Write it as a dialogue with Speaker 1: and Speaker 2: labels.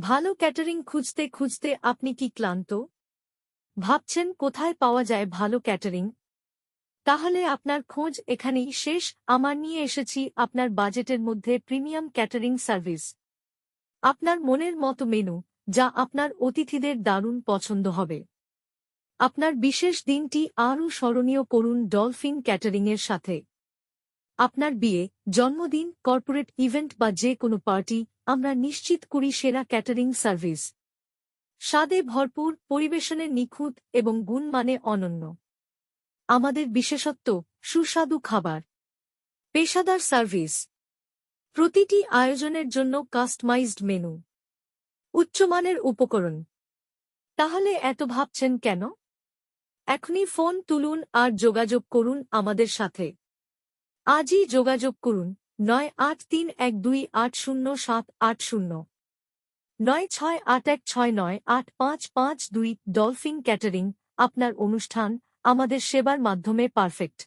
Speaker 1: ভালো ক্যাটারিং খুঁজতে খুঁজতে আপনি কি ক্লান্ত? ভাবছেন কোথায় পাওয়া যায় ভালো ক্যাটারিং? তাহলে আপনার খোঁজ এখানেই শেষ। আমার নিয়ে এসেছি আপনার বাজেটের মধ্যে প্রিমিয়াম ক্যাটারিং সার্ভিস। আপনার মনের মতো মেনু, যা আপনার অতিথিদের দারুণ পছন্দ হবে। আপনার বিশেষ দিনটি আরও স্মরণীয় করুন ডলফিন ক্যাটারিংয়ের সাথে। আপনার বিয়ে, জন্মদিন, কর্পোরেট ইভেন্ট বা যে কোনো পার্টি আমরা নিশ্চিত করি সেরা ক্যাটারিং সার্ভিস। স্বাদে ভরপুর, পরিবেশনে নিখুঁত এবং গুণমানে অনন্য। আমাদের বিশেষত্ব, সুস্বাদু খাবার। পেশাদার সার্ভিস। প্রতিটি আয়োজনের জন্য কাস্টমাইজড মেনু উচ্চমানের উপকরণ। তাহলে এত ভাবছেন কেন? এখনই ফোন তুলুন আর যোগাযোগ করুন আমাদের সাথে। আজই যোগাযোগ করুন। নয় আট তিন এক দুই আট শূন্য সাত আট শূন্য। নয় ছয় আট এক ছয় নয় আট পাঁচ পাঁচ দুই ডলফিন ক্যাটারিং, আপনার অনুষ্ঠান, আমাদের সেবার মাধ্যমে পারফেক্ট।